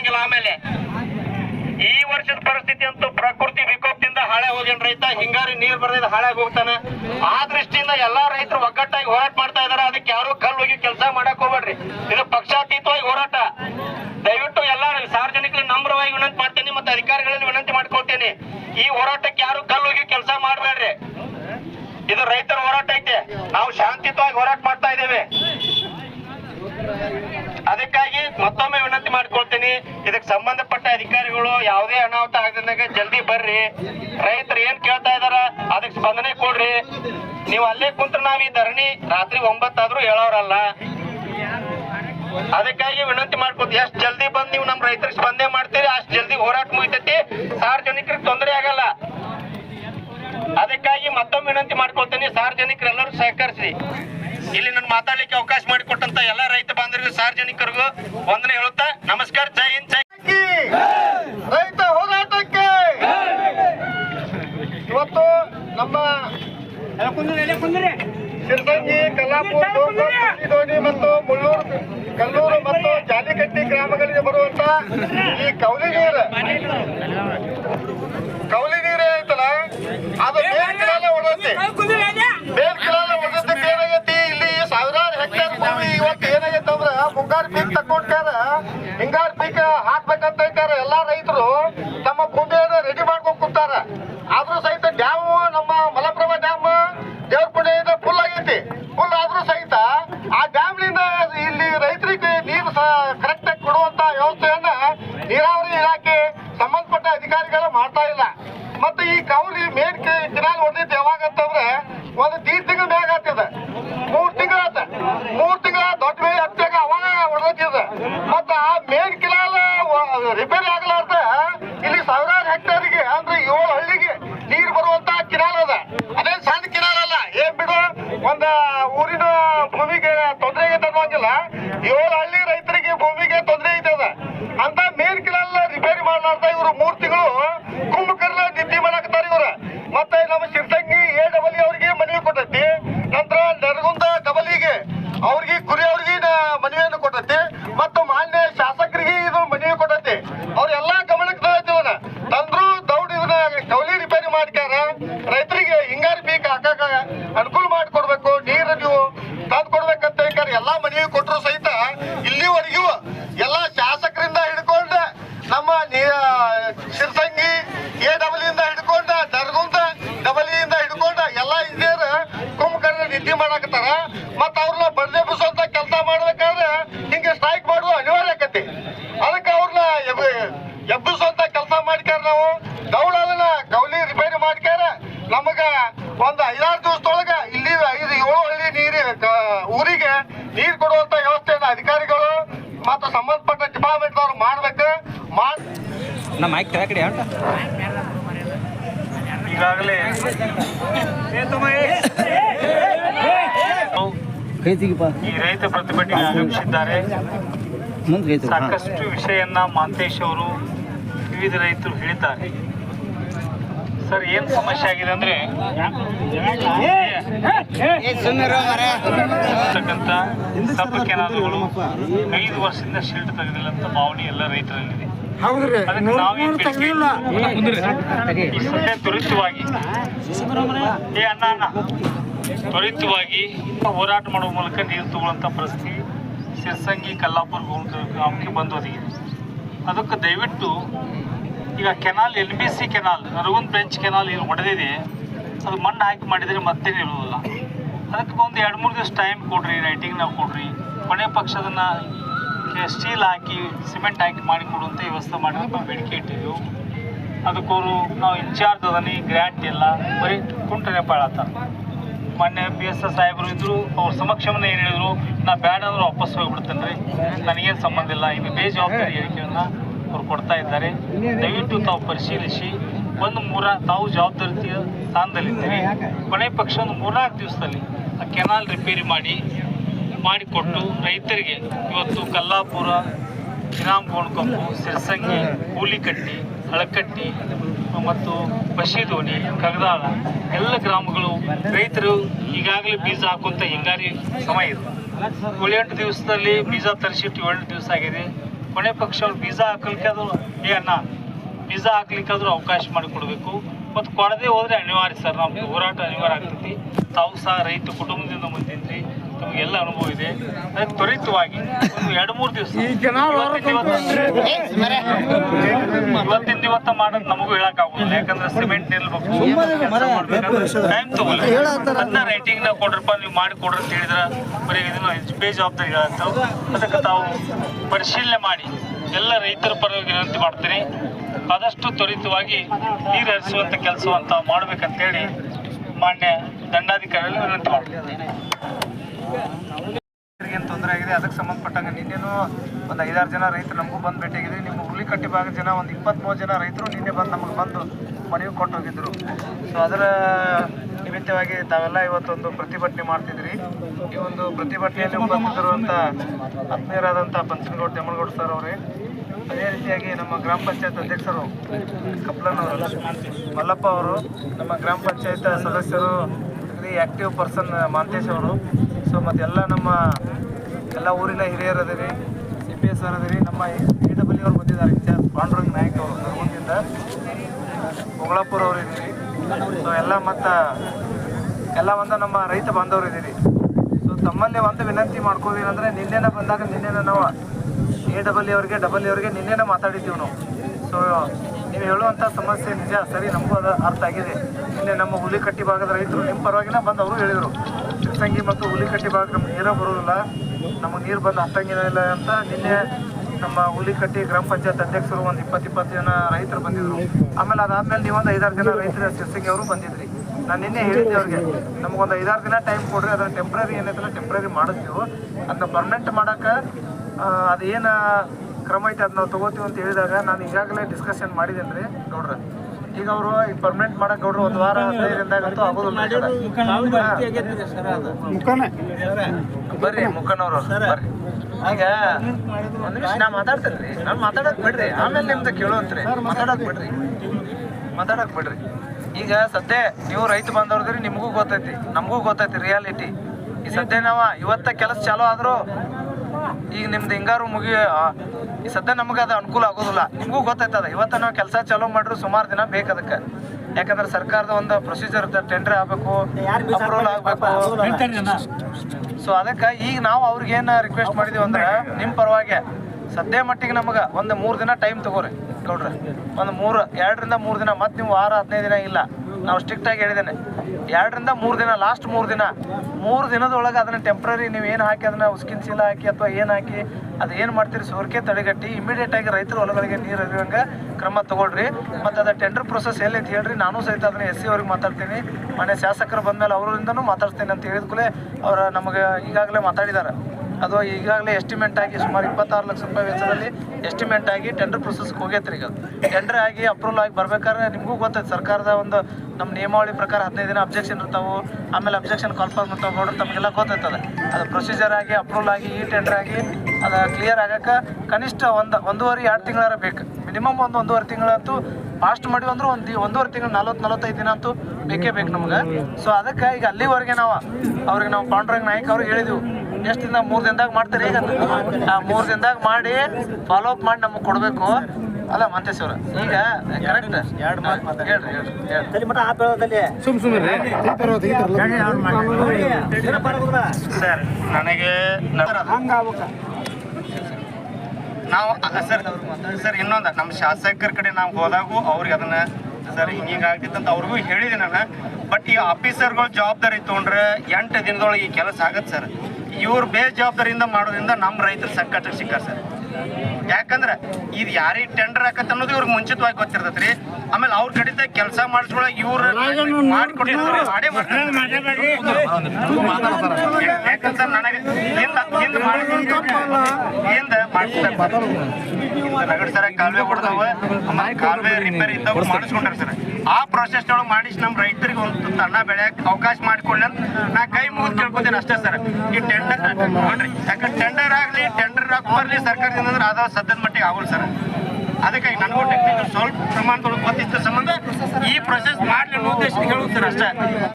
ಮಾಡಂಗಿಲ್ಲ ಆಮೇಲೆ. ಈ ವರ್ಷದ ಪರಿಸ್ಥಿತಿ ಅಂತೂ ಪ್ರಕೃತಿ ವಿಕೋಪದಿಂದ ಹಾಳೆ ಹೋಗ್ಯಾನ ರೈತ, ಹಿಂಗಾರಿ ನೀರ್ ಬರದಿದ್ದ ಹಾಳೆ ಹೋಗ್ತಾನೆ. ಆ ದೃಷ್ಟಿಯಿಂದ ಎಲ್ಲಾ ರೈತರು ಒಗ್ಗಟ್ಟಾಗಿ ಹೋರಾಟ ಮಾಡ್ತಾ ಇದಾರೆ, ಅದಕ್ಕೆ ಯಾರು ಕಲ್ಲು ಹೋಗಿ ಕೆಲಸ ಮಾಡಕ್ ಹೋಗ್ಬೇಡ್ರಿ. ಇದು ಪಕ್ಷಾತೀತವಾಗಿ ಹೋರಾಟ. ದಯವಿಟ್ಟು ಎಲ್ಲಾ ಸಾರ್ವಜನಿಕರಿಗೆ ನಮ್ರವಾಗಿ ವಿನಂತಿ ಮಾಡ್ತೇನೆ ಮತ್ತೆ ಅಧಿಕಾರಿಗಳಲ್ಲಿ ವಿನಂತಿ ಮಾಡ್ಕೊಳ್ತೇನೆ. ಈ ಹೋರಾಟಕ್ಕೆ ಯಾರು ಕಲ್ಲು ಹೋಗಿ ಕೆಲಸ ಮಾಡಬೇಡ್ರಿ. ಇದು ರೈತರ ಹೋರಾಟ ಐತೆ. ನಾವು ಶಾಂತಿಯುತವಾಗಿ ಹೋರಾಟ ಮಾಡ್ತಾ ಇದ್ದೇವೆ. ಅದಕ್ಕಾಗಿ ವಿನಂತಿ ಇದಕ್ಕೆ ಸಂಬಂಧಪಟ್ಟ ಅಧಿಕಾರಿಗಳು ಯಾವುದೇ ಅನಾಹುತ ಆಗದಂಗೆ ಜಲ್ದಿ ಬರ್ರಿ. ರೈತರು ಏನ್ ಕೇಳ್ತಾ ಇದಾರ ಅದಕ್ಕೆ ಸ್ಪಂದನೆ ಕೊಡ್ರಿ. ನೀವು ಅಲ್ಲೇ ಕುಂತ್ರ ನಾವ್ ಈ ಧರಣಿ ರಾತ್ರಿ ಒಂಬತ್ತಾದ್ರೂ ಹೇಳೋರಲ್ಲ. ಅದಕ್ಕಾಗಿ ವಿನಂತಿ ಮಾಡ್ಕೊತ ಎಷ್ಟ್ ಜಲ್ದಿ ಬಂದ್ ನೀವು ನಮ್ ರೈತರಿಗೆ ಸ್ಪಂದನೆ ಮಾಡ್ತೀರಿ, ಅಷ್ಟ್ ಜಲ್ದಿ ಹೋರಾಟ ಮುಗಿತೈತಿ. ಸಾರ್ವಜನಿಕರಿಗೆ ತೊಂದರೆ ಆಗಲ್ಲ. ಅದಕ್ಕಾಗಿ ಮತ್ತೊಮ್ಮೆ ವಿನಂತಿ ಮಾಡ್ಕೊಳ್ತೀನಿ. ಸಾರ್ವಜನಿಕರೆಲ್ಲರೂ ಸಹಕರಿಸಿ ಇಲ್ಲಿ ನನ್ನ ಮಾತಾಡ್ಲಿಕ್ಕೆ ಅವಕಾಶ ಮಾಡಿಕೊಟ್ಟಂತ ಎಲ್ಲ ರೈತ ಬಾಂಧವರಿಗೂ ಸಾರ್ವಜನಿಕರಿಗೂ ವಂದನೆ ಹೇಳುತ್ತಾ, ನಮಸ್ಕಾರ, ಜೈ ಹಿಂದ್, ಜೈ ರೈತ ಹೋರಾಟಕ್ಕೆ ಇವತ್ತು ನಮ್ಮ ಸಿರ್ಸಂಗಿ ಕಲ್ಲಾಪುರ ಧೋನಿ ಮತ್ತು ಮುಳ್ಳೂರು, ಕಲ್ಲೂರು ಮತ್ತು ಜಾಲಿಕಟ್ಟಿ ಗ್ರಾಮಗಳಿಗೆ ಬರುವಂತ ಈ ಕೌಲಿ ನೀರು. ಕೌಲಿ ನೀರು ಐತಲ್ಲ? ಅದು ಒಂದು ದೀಡ್ ತಿಂಗಳ ಮ್ಯಾಗ ಆಗ್ತದ. ಮೂರ್ ತಿಂಗಳ ಆತ. ಮೂರ್ ತಿಂಗಳ ದೊಡ್ಡ ಮೇಲೆ ಹತ್ತಾಗ ಅವಾಗ ಹೊಡೆದಿದೆ ಮತ್ತ ಆ ಮೇನ್ ಕಿಲಾಲ ರಿಪೇರಿ ಆಗ್ಲಾರ್ದ ಇಲ್ಲಿ ಸಾವಿರಾರು ಹೆಕ್ಟೇರ್ಗೆ ಅಂದ್ರೆ ಏಳು ಹಳ್ಳಿಗೆ ನೀರು ಬರುವಂತ ಕಿನಾಲ್ ಅದ. ಅದೇ ಸಣ್ಣ ಕಿನಾಲ್ ಅಲ್ಲ. ಏನ್ ಬಿಡು, ಒಂದ ಊರಿನ ಭೂಮಿಗೆ ತೊಂದರೆಗೆ ಐತೆ ಅನ್ನೋಂಗಿಲ್ಲ ಏಳು ಹಳ್ಳಿ ರೈತರಿಗೆ ಭೂಮಿಗೆ ತೊಂದರೆ ಐತೆ ಅದ ಅಂತ ಮೇನ್ ಕಿನಾಲ್ ರಿಪೇರಿ ಮಾಡ್ಲಾರ್ದ ಇವರು ಮೂರ್ ತಿಂಗಳು ಕುಂಭಕರ್ಣ ನಿದ್ದೆ ಮಾಡಾಕತ್ತಾರ ಇವ್ರ ಮತ್ತೆ ನಮ್ಮ ಶಿರ್ಸಂಗಿ ಎ ಡಬಲ್ ಅವ್ರಿಗೆ ಮನವಿ ಕೊಟ್ಟೈತಿ ನಂತರ ನರಗುಂದ ಡಬಲಿಗೆ ಅವ್ರಿಗೆ ಕುರಿ ಅವ್ರಿಗೆ ಮನವಿಯನ್ನು ಕೊಟ್ಟೈತಿ ಮತ್ತು ಮಾನ್ಯ ಶಾಸಕರಿಗೆ ಇದು ಮನವಿ ಕೊಟ್ಟೈತಿ ಅವ್ರೆಲ್ಲಾ ಗಮನಕ್ಕೆ ತಂದಿವನ ತಂದ್ರು ದೌಡ್ ಇದನ್ನ ಕೌಲಿ ರಿಪೇರಿ ಮಾಡ್ಕ್ಯಾರ ರೈತರಿಗೆ ಹಿಂಗಾರಿ ಪೀಕ್ ಹಾಕಾಕ ಅನುಕೂಲ ಮಾಡಿಕೊಡ್ಬೇಕು ನೀರು ನೀವು ತಂದು ಕೊಡ್ಬೇಕಂತ ಹೇಳ್ತಾರೆ ಎಲ್ಲಾ ಮನವಿ ಕೊಟ್ಟರು ಸಹಿತ ಇಲ್ಲಿವರೆಗೂ ಎಲ್ಲಾ ಶಾಸಕರಿಂದ ಹಿಡ್ಕೊಂಡ ನಮ್ಮ ನೀ- ಶಿರ್ಸಂಗಿ ಎ ಡಬಲ್ ಇಂದ ಹಿಡ್ಕೊಂಡ, ದರ್ಗುಂದ ಡಬಲ್ ಇಂದ ಹಿಡ್ಕೊಂಡ ಎಲ್ಲಾ ಇಂಜಿನಿಯರ್ ಕುಂಭಕರ್ಣ ನಿದ್ದೆ ಮಾಡಾಕತ್ತಾರ. ಮತ್ತ ಅವ್ರನ್ನ ಬಡ್ದೆ ಬಿಸುವಂತ ಕೆಲಸ ಮಾಡ್ಬೇಕಾದ್ರೆ ಹಿಂಗೆ ಸ್ಟ್ರೈಕ್ ಮಾಡುವ ಅನಿವಾರ್ಯ ಆಕತಿ. ಅದಕ್ಕೆ ಅವ್ರನ್ನ ಎಬ್ಬಿಸುವಂತ ಕೆಲಸ ಮಾಡ್ಕ್ಯಾರ ನಾವು. ಗೌಡ ಅದನ್ನ ಕೌಲಿ ರಿಪೇರಿ ಮಾಡ್ಕ್ಯಾರ. ನಮಗ ಒಂದ್ ಐದಾರು ದಿವಸದೊಳಗ ಇಲ್ಲಿ ಐದು ಏಳು ಹಳ್ಳಿ ನೀರಿ ಕ- ಊರಿಗೆ ನೀರ್ ಕೊಡುವಂತ ವ್ಯವಸ್ಥೆಯನ್ನ ಅಧಿಕಾರಿಗಳು ಮತ್ತು ಸಂಬಂಧಪಟ್ಟ ಡಿಪಾರ್ಟ್ಮೆಂಟ್ ಅವ್ರು ಮಾಡ್ಬೇಕು ಮಾಡ್ ನಮ್ಮ ಮೈಕ್ ಕೆಳಗಡೆ ಉಂಟ. ಈಗಾಗಲೇ ಈ ರೈತ ಪ್ರತಿಭಟನೆಗೆ ಆಗಮಿಸಿದ್ದಾರೆ ಸಾಕಷ್ಟು ವಿಷಯನ್ನ ಮಾಂತೇಶ್ ಅವರು ವಿವಿಧ ರೈತರು ಹೇಳಿದ್ದಾರೆ. ಸರ್ ಏನ್ ಸಮಸ್ಯೆ ಆಗಿದೆ ಅಂದ್ರೆ ಸಬ್ಬಕ್ಕೆ ಸಬ್ ಕೆನಾಲ್ಗಳು ಐದು ವರ್ಷದಿಂದ ಶಿಲ್ಟ್ ತೆಗೆದಿಲ್ಲ ಅಂತ ಭಾವನೆ ಎಲ್ಲ ರೈತರಲ್ಲಿದೆ ಸದ್ಯ ತ್ವರಿತವಾಗಿ ಏ ಅಣ್ಣ ಅಣ್ಣ. ತ್ವರಿತವಾಗಿ ಹೋರಾಟ ಮಾಡುವ ಮೂಲಕ ನೀರು ತಗೊಳ್ಳಂತ ಪರಿಸ್ಥಿತಿ ಸಿರ್ಸಂಗಿ ಕಲ್ಲಾಪುರ ಗ್ರಾಮಕ್ಕೆ ಬಂದು ಒದಗಿದೆ ಅದಕ್ಕೆ ದಯವಿಟ್ಟು ಈಗ canal L B C canal Nargund bench canal ಏನು ಹೊಡೆದಿದೆ ಅದು ಮಣ್ಣು ಹಾಕಿ ಮಾಡಿದರೆ ಮತ್ತೆ ನಿಲ್ಲುವುದಿಲ್ಲ ಅದಕ್ಕೆ ಒಂದು ಎರಡು ಮೂರು ದಿವಸ ಟೈಮ್ ಕೊಡ್ರಿ ರೈಟಿಂಗ್ನಾಗ ಕೊಡ್ರಿ. ಕೊನೆ ಪಕ್ಷ ಅದನ್ನು ಸ್ಟೀಲ್ ಹಾಕಿ ಸಿಮೆಂಟ್ ಹಾಕಿ ಮಾಡಿ ಕೊಡುವಂಥ ವ್ಯವಸ್ಥೆ ಮಾಡಿ ನಾವು ಬೇಡಿಕೆ ಇಟ್ಟಿದ್ದೆವು. ಅದಕ್ಕವರು ನಾವು ಇನ್ಚಾರ್ಜ್ ಅದನಿ ಗ್ರ್ಯಾಂಟ್ ಇಲ್ಲ ಬರೀ ಕುಂಟನೆ ಪಾಳತ್ತಾರ ಮೊನ್ನೆ ಪಿ ಎಸ್ ಎಸ್ ಸಾಹೇಬರು ಇದ್ರು, ಅವ್ರ ಸಮಕ್ಷಮನ ಏನು ಹೇಳಿದ್ರು, ನಾ ಬ್ಯಾಡ ಅಂದ್ರೆ ವಾಪಸ್ ಹೋಗ್ಬಿಡ್ತೇನೆ ರೀ. ನನಗೇನು ಸಂಬಂಧ ಇಲ್ಲ, ಇನ್ನು ಬೇಜವಾಬ್ದಾರಿ ಹೇಳಿಕೆಯನ್ನ ಅವ್ರು ಕೊಡ್ತಾ ಇದ್ದಾರೆ. ದಯವಿಟ್ಟು ತಾವು ಪರಿಶೀಲಿಸಿ. ಒಂದು ಮೂರ, ತಾವು ಜವಾಬ್ದಾರಿ ಸ್ಥಾನದಲ್ಲಿದ್ದೀರಿ. ಕೊನೆ ಪಕ್ಷ ಒಂದು ಮೂರ್ನಾಲ್ಕು ದಿವಸದಲ್ಲಿ ಆ ಕೆನಾಲ್ ರಿಪೇರಿ ಮಾಡಿ ಮಾಡಿಕೊಟ್ಟು ರೈತರಿಗೆ ಇವತ್ತು ಕಲ್ಲಾಪುರ ಇನಾಂಗೋಣಕೊಪ್ಪು ಸಿರ್ಸಂಗಿ, ಕೂಲಿಕಟ್ಟಿ ಹಳಕಟ್ಟಿ ಮತ್ತು ಬಶಿದೋಣಿ, ಕಗದಾಳ ಎಲ್ಲ ಗ್ರಾಮಗಳು ರೈತರು ಈಗಾಗಲೇ ಬೀಜ ಹಾಕುವಂಥ ಹಿಂಗಾರಿ ಸಮಯ ಇದು. ಏಳೆಂಟು ದಿವಸದಲ್ಲಿ ಬೀಜ ತರಿಸಿಟ್ಟು ಏಳೆಂಟು ದಿವಸ ಆಗಿದೆ. ಕೊನೆ ಪಕ್ಷ ಅವ್ರು ಬೀಜ ಹಾಕಲಿಕ್ಕೆ ಅದು ಏ ಅಣ್ಣ, ಬೀಜ ಹಾಕ್ಲಿಕ್ಕಾದ್ರೂ ಅವಕಾಶ ಮಾಡಿಕೊಡ್ಬೇಕು. ಮತ್ತು ಕೊಡದೆ ಹೋದ್ರೆ ಅನಿವಾರ್ಯ ಸರ್ ನಮ್ಮದು ಹೋರಾಟ ಅನಿವಾರ್ಯ ಆಗ್ತೈತಿ. ತಾವು ಸಹ ರೈತ ಕುಟುಂಬದಿಂದ ಬಂದಿದ್ರಿ ತಮಗೆಲ್ಲ ಅನುಭವ ಇದೆ. ಅದಕ್ಕೆ ತ್ವರಿತವಾಗಿ ಒಂದು ಎರಡು ಮೂರು ದಿವಸ. ಇವತ್ತಿನ ಇವತ್ತ ಮಾಡೋದು ನಮಗೂ ಹೇಳಕ್ ಆಗುದಿಲ್ಲ. ಯಾಕಂದ್ರೆ ಸಿಮೆಂಟ್ ನಿಲ್ಬೇಕು ಟೈಮ್ ತಗೊಳ್ಳಿ. ಅದನ್ನ ರೈಟಿಂಗ್ನ ಕೊಡ್ರಪ್ಪ ನೀವು ಮಾಡಿ ಕೊಡ್ರಿ ಅಂತ ಹೇಳಿದ್ರ ಬರೀ ಇದನ್ನ ಬೇಜವಾಬ್ದಾರಿ ಜವಾಬ್ದಾರಿ ಅದಕ್ಕೆ ತಾವು ಪರಿಶೀಲನೆ ಮಾಡಿ. ಎಲ್ಲ ರೈತರ ಪರವಾಗಿ ವಿನಂತಿ ಮಾಡ್ತೀನಿ ಆದಷ್ಟು ತ್ವರಿತವಾಗಿ ನೀರು ಹರಿಸುವಂತ ಕೆಲಸವಂತ ಮಾಡ್ಬೇಕಂತೇಳಿ ಮಾನ್ಯ ದಂಡಾಧಿಕಾರಿಗಳು ವಿನಂತಿ ಮಾಡ್ತೀನಿ ಏನು ತೊಂದರೆ ಆಗಿದೆ? ಅದಕ್ಕೆ ಸಂಬಂಧಪಟ್ಟಂಗೆ ನಿನ್ನೆನೂ ಒಂದು ಐದಾರು ಜನ ರೈತರು ನಮಗೂ ಬಂದು ಭೇಟಿಯಾಗಿದೆ ನಿಮ್ಮ ಹುಲಿಕಟ್ಟಿ ಭಾಗದ ಜನ ಒಂದು ಇಪ್ಪತ್ತ್ಮೂರು ಜನ ರೈತರು ನಿನ್ನೆ ಬಂದು ನಮಗೆ ಬಂದು ಮನವಿ ಕೊಟ್ಟು ಹೋಗಿದ್ದರು ಸೊ ಅದರ ನಿಮಿತ್ತವಾಗಿ ತಾವೆಲ್ಲ ಇವತ್ತೊಂದು ಪ್ರತಿಭಟನೆ ಮಾಡ್ತಿದ್ರಿ. ಈ ಒಂದು ಪ್ರತಿಭಟನೆಯಲ್ಲಿ ಬಂದಿರುವಂಥ ಆತ್ಮೀಯರಾದಂಥ ಪಂಚನಗೌಡ ತೆಮ್ಮನಗೌಡ ಸರ್ ಅವರೇ, ಅದೇ ರೀತಿಯಾಗಿ ನಮ್ಮ ಗ್ರಾಮ ಪಂಚಾಯತ್ ಅಧ್ಯಕ್ಷರು ಕಪ್ಲನವರು ಮಲ್ಲಪ್ಪ ಅವರು, ನಮ್ಮ ಗ್ರಾಮ ಪಂಚಾಯತ್ ಸದಸ್ಯರು ವೆರಿ ಆ್ಯಕ್ಟಿವ್ ಪರ್ಸನ್ ಮಾಂತೇಶ್ ಅವರು ಸೊ ಮತ್ತೆಲ್ಲ ನಮ್ಮ ಎಲ್ಲ ಊರಿನ ಹಿರಿಯರು ಅದರಿ ಸಿ ಪಿ ಎಸ್ ಆರ್ ಅದರಿ, ನಮ್ಮ ಎ ಡಬ್ಲ್ಯೂ ಅವ್ರು ಬಂದಿದ್ದಾರೆ. ಪಾಂಡುರಂಗ್ ನಾಯ್ಕ ಅವರು ನರಗುಂದಿಂದ ಮೊಗಳಪ್ಪುರ ಅವರು ಇದ್ದೀರಿ. ಸೊ ಎಲ್ಲ ಮತ್ತು ಎಲ್ಲ ಒಂದು ನಮ್ಮ ರೈತ ಬಾಂಧವರು ಇದ್ದೀರಿ. ಸೊ ತಮ್ಮಲ್ಲಿ ಒಂದು ವಿನಂತಿ ಮಾಡ್ಕೋದೇನಂದ್ರೆ ನಿನ್ನೆನ ಬಂದಾಗ ನಿನ್ನೆನ ನಾವು ಎ ಡಬಲ್ ಅವ್ರಿಗೆ ಡಬಲ್ ಅವ್ರಿಗೆ ನಿನ್ನೆನ ಮಾತಾಡಿದ್ದೀವಿ ನಾವು. ಸೊ ನೀವು ಹೇಳುವಂಥ ಸಮಸ್ಯೆ ನಿಜ, ಸರಿ, ನಮಗೂ ಅದು ಅರ್ಥ ಆಗಿದೆ. ನಿನ್ನೆ ನಮ್ಮ ಹುಲಿಕಟ್ಟಿ ಭಾಗದ ರೈತರು, ನಿಮ್ಮ ಪರವಾಗಿನ ಬಂದು ಅವರು ಹೇಳಿದರು. ಚಿತ್ರಸಂಗಿ ಮತ್ತು ಹುಲಿಕಟ್ಟಿ ಭಾಗ ನಮ್ಗೆ ನೀರೇ ಬರೋದಿಲ್ಲ. ನಮಗೆ ನೀರು ಬಂದು ಹತ್ತಂಗಿಲ್ಲ ಅಂತ ನಿನ್ನೆ ನಮ್ಮ ಹುಲಿಕಟ್ಟಿ ಗ್ರಾಮ ಪಂಚಾಯತ್ ಅಧ್ಯಕ್ಷರು ಒಂದು ಇಪ್ಪತ್ತು ಇಪ್ಪತ್ತು ಜನ ರೈತರು ಬಂದಿದ್ರು. ಆಮೇಲೆ ಅದಾದ್ಮೇಲೆ ನೀವೊಂದು ಐದಾರು ಜನ ರೈತರ ಚಿತ್ರಸಂಗಿ ಅವರು ಬಂದಿದ್ರಿ. ನಾನು ನಿನ್ನೆ ಹೇಳಿದ್ದೆ ಅವ್ರಿಗೆ ನಮಗೊಂದು ಐದಾರು ದಿನ ಟೈಮ್ ಕೊಡ್ರಿ, ಅದನ್ನ ಟೆಂಪ್ರರಿ ಏನೈತಲ್ಲ ಟೆಂಪ್ರರಿ ಮಾಡಿಸ್ತೀವಿ. ಅದನ್ನ ಪರ್ಮನೆಂಟ್ ಮಾಡೋಕೆ ಅದೇನು ಕ್ರಮ ಐತೆ ಅದನ್ನ ನಾವು ತಗೋತೀವಿ ಅಂತ ಹೇಳಿದಾಗ ನಾನು ಈಗಾಗಲೇ ಡಿಸ್ಕಷನ್ ಮಾಡಿದ್ದೇನೆ ರೀ ಗೌಡ್ರ. ಈಗ ಅವರು ಈ ಪರ್ಮನೆಂಟ್ ಮಾಡಕ್ಕೆ ಗೌಡ್ರು ಒಂದು ವಾರ ಹದಿನೈದರಿಂದಾಗಂತೂ ಆಗೋದಿಲ್ಲ ಬರ್ರಿ ಮುಖನವ್ರು ಬರ್ರಿ. ಈಗ ಒಂದು ನಿಮಿಷ ನಾ ಮಾತಾಡ್ತೇನೆ ರೀ ನಾನು ಮಾತಾಡಕ್ ಬಿಡ್ರಿ. ಆಮೇಲೆ ನಿಮ್ದು ಕೇಳುವಂತ್ರಿ ಮಾತಾಡಕ್ ಬಿಡ್ರಿ. ಮಾತಾಡಕ್ ಬಿಡ್ರಿ. ಈಗ ಸದ್ಯ ನೀವು ರೈತ ಬಂದವ್ರದ್ರಿ ನಿಮಗೂ ಗೊತ್ತೈತಿ. ನಮಗೂ ಗೊತ್ತೈತಿ ರಿಯಾಲಿಟಿ ಈ ಸದ್ಯ ನಾವ ಇವತ್ತ ಕೆಲಸ ಚಾಲೂ ಆದ್ರೂ ಈಗ ನಿಮ್ದು ಹಿಂಗಾರು ಮುಗಿ ಈ ಸದ್ಯ ನಮಗೆ ಅದು ಅನುಕೂಲ ಆಗೋದಿಲ್ಲ. ನಿಮಗೂ ಗೊತ್ತಾಯ್ತದ. ಇವತ್ತು ನಾವು ಕೆಲಸ ಚಾಲೂ ಮಾಡಿದ್ರು ಸುಮಾರು ದಿನ ಬೇಕು ಅದಕ್ಕೆ. ಯಾಕಂದ್ರೆ ಸರ್ಕಾರದ ಒಂದು ಪ್ರೊಸೀಜರ್ ಇರ್ತದೆ ಟೆಂಡರ್ ಆಗಬೇಕು ಅಪ್ರೂವಲ್ ಆಗಬೇಕು. ಸೊ ಅದಕ್ಕೆ ಈಗ ನಾವು ಅವ್ರಿಗೇನು ರಿಕ್ವೆಸ್ಟ್ ಮಾಡಿದೀವಿ ಅಂದ್ರೆ ನಿಮ್ಮ ಪರವಾಗಿ ಸದ್ಯ ಮಟ್ಟಿಗೆ ನಮಗೆ ಒಂದು ಮೂರು ದಿನ ಟೈಮ್ ತಗೋರಿ ಗೌಡ್ರೆ. ಒಂದು ಮೂರು ಎರಡರಿಂದ ಮೂರು ದಿನ ಮತ್ತೆ ನೀವು ವಾರ ಹದಿನೈದು ದಿನ ಇಲ್ಲ. ನಾವು ಸ್ಟ್ರಿಕ್ಟಾಗಿ ಹೇಳಿದ್ದೇನೆ. ಎರಡರಿಂದ ಮೂರು ದಿನ ಲಾಸ್ಟ್ ಮೂರು ದಿನ. ಮೂರು ದಿನದೊಳಗೆ ಅದನ್ನ ಟೆಂಪ್ರರಿ ನೀವು ಏನು ಹಾಕಿ, ಅದನ್ನ ಉಸ್ಕಿನ ಚೀಲ ಹಾಕಿ ಅಥವಾ ಏನು ಹಾಕಿ, ಅದು ಏನು ಮಾಡ್ತೀರಿ, ಸೋರಿಕೆ ತಡೆಗಟ್ಟಿ ಇಮಿಡಿಯೇಟ್ ಆಗಿ ರೈತರ ಹೊಲಗಳಿಗೆ ನೀರು ಹರಿಯುವಂಗೆ ಕ್ರಮ ತಗೊಳ್ರಿ. ಮತ್ತು ಅದು ಟೆಂಡರ್ ಪ್ರೊಸೆಸ್ ಎಲ್ಲೈತಿ ಹೇಳ್ರಿ, ನಾನು ಸಹಿತ ಅದನ್ನ ಎಸ್ ಸಿ ಅವ್ರಿಗೆ ಮಾತಾಡ್ತೀನಿ. ಮನೆ ಶಾಸಕರು ಬಂದ್ಮೇಲೆ ಅವರಿಂದನೂ ಮಾತಾಡ್ತೀನಿ ಅಂತ ಹೇಳಿದ ಕೂಡಲೇ ಅವ್ರು ನಮಗೆ ಈಗಾಗಲೇ ಮಾತಾಡಿದ್ದಾರೆ ಅದು ಈಗಾಗಲೇ ಎಸ್ಟಿಮೇಟ್ ಆಗಿ ಸುಮಾರು ಇಪ್ಪತ್ತಾರು ಲಕ್ಷ ರೂಪಾಯಿ ವೆಚ್ಚದಲ್ಲಿ ಎಸ್ಟಿಮೇಟ್ ಆಗಿ ಟೆಂಡರ್ ಪ್ರೊಸೆಸ್ಗೆ ಹೋಗೈತ್ರಿ ಈಗ. ಟೆಂಡರ್ ಆಗಿ ಅಪ್ರೂವಲ್ ಆಗಿ ಬರ್ಬೇಕಾದ್ರೆ ನಿಮಗೂ ಗೊತ್ತೈತೆ, ಸರ್ಕಾರದ ಒಂದು ನಮ್ಮ ನಿಯಮಾವಳಿ ಪ್ರಕಾರ ಹದಿನೈದು ದಿನ ಅಬ್ಜೆಕ್ಷನ್ ಇರ್ತಾವೆ, ಆಮೇಲೆ ಅಬ್ಜೆಕ್ಷನ್ ಕಾಲ್ಫಾರ್ಮ್ ಇರ್ತಾವೆ ನೋಡ್ರಿ, ತಮಗೆಲ್ಲ ಗೊತ್ತೈತೆ ಅದು ಪ್ರೊಸೀಜರ್ ಆಗಿ ಅಪ್ರೂವಲ್ ಆಗಿ ಈ ಟೆಂಡರ್ ಆಗಿ ಅದು ಕ್ಲಿಯರ್ ಆಗಕ್ಕೆ. ಕನಿಷ್ಠ ಒಂದು ಒಂದೂವರೆ ಎರಡು ತಿಂಗಳಾರ ಬೇಕು. ಮಿನಿಮಮ್ ಒಂದು ಒಂದೂವರೆ ತಿಂಗಳಂತೂ ಫಾಸ್ಟ್ ಮಾಡಿವಿ ಅಂದ್ರೆ ಒಂದು ಒಂದೂವರೆ ತಿಂಗಳು ನಲ್ವತ್ತು ನಲವತ್ತೈದು ದಿನ ಅಂತೂ ಬೇಕೇ ಬೇಕು ನಮ್ಗೆ. ಸೊ ಅದಕ್ಕೆ ಈಗ ಅಲ್ಲಿವರೆಗೆ ನಾವು ಅವ್ರಿಗೆ ನಾವು ಪಾಂಡ್ರಂಗ್ ನಾಯಕ್ ಅವ್ರಿಗೆ ಹೇಳಿದ್ವಿ ಎಷ್ಟು ದಿನ ಮೂರು ದಿನದಾಗ ಮಾಡ್ತಾರೆ ಈಗ ಆ ಮೂರು ದಿನದಾಗ ಮಾಡಿ ಫಾಲೋ ಅಪ್ ಮಾಡಿ ನಮಗೆ ಕೊಡಬೇಕು. ಅಲ್ಲ ಮಂತೇಶ್ವರ ಈಗ ಕರೆಕ್ಟ್ ಎರಡು ಮಾತು ಹೇಳ್ರಿ ಹೇಳ್ರಿ ಹೇಳ್ರಿ. ಸರ್ ನನಗೆ ನಾವು ಸರ್ ಸರ್, ಇನ್ನೊಂದು, ನಮ್ಮ ಶಾಸಕರ ಕಡೆ ನಾವು ಹೋದಾಗೂ ಅವ್ರಿಗೆ ಅದನ್ನ, ಸರ್ ಹಿಂಗೆ ಅಂತ ಅವ್ರಿಗೂ ಹೇಳಿದೆ ನಾನು. ಬಟ್ ಈ ಆಫೀಸರ್ಗಳು ಜವಾಬ್ದಾರಿ ತೊಗೊಂಡ್ರೆ ಎಂಟು ದಿನದೊಳಗೆ ಈ ಕೆಲಸ ಆಗತ್ತೆ, ಸರ್. ಇವ್ರು ಬೇಜವಾಬ್ದಾರಿಯಿಂದ ಮಾಡೋದ್ರಿಂದ ನಮ್ಮ ರೈತರು ಸಂಕಟ ಸಿಕ್ಕಾರ, ಸರ್. ಯಾಕಂದ್ರೆ ಇದು ಯಾರಿಗೆ ಟೆಂಡರ್ ಹಾಕತ್ ಅನ್ನೋದು ಇವ್ರಿಗೆ ಮುಂಚಿತವಾಗಿ ಗೊತ್ತಿರ್ತೈತಿ ರೀ ಆಮೇಲೆ ಅವ್ರ ಕಡಿತ ಕೆಲಸ ಮಾಡಿಸ್ಕೊಳಕ್ ಇವ್ರ ಮಾಡಿಕೊಟ್ಟಿರ್ತಾರೆ ಯಾಕಂದ್ರೆ ನನಗೆ ಹಿಂದ ಹಿಂದ ಸರ ಕಾಲುವೆ ಹೊಡೆದವ ಆಮೇಲೆ ಕಾಲುವೆ ರಿಪೇರಿ ಇದ್ದವು ಮಾಡಿಸ್ಕೊಂಡ್ರೆ ಸರ್ ಆ ಪ್ರೊಸೆಸ್ ಒಳಗೆ ಮಾಡಿಸಿ ನಮ್ಮ ರೈತರಿಗೆ ಒಂದು ತಣ್ಣ ಬೆಳೆಯಕ್ಕೆ ಅವಕಾಶ ಮಾಡಿಕೊಳ್ಳಿ ಅಂತ ನಾ ಕೈ ಮುಗಿದು ಕೇಳ್ಕೊತೀನಿ ಅಷ್ಟೇ ಸರ್. ಈ ಟೆಂಡರ್ ನೋಡ್ರಿ, ಯಾಕಂದ್ರೆ ಟೆಂಡರ್ ಆಗಲಿ ಟೆಂಡರ್ ಬರಲಿ ಸರ್ಕಾರದಿಂದ ಅಂದ್ರೆ ಅದಾವ ಸದ್ಯದ ಮಟ್ಟಿಗೆ ಆಗೋಲ್ಲ ಸರ್. ಅದಕ್ಕಾಗಿ ನನಗೂ ಟೆಕ್ನಿಕಲ್ ಸ್ವಲ್ಪ ಪ್ರಮಾಣದೊಳಗೆ ಗೊತ್ತಿದ್ದ ಸಂಬಂಧ ಈ ಪ್ರೊಸೆಸ್ ಮಾಡಲಿ ಅನ್ನೋ ಉದ್ದೇಶ ಹೇಳುತ್ತಾರೆ ಅಷ್ಟೇ.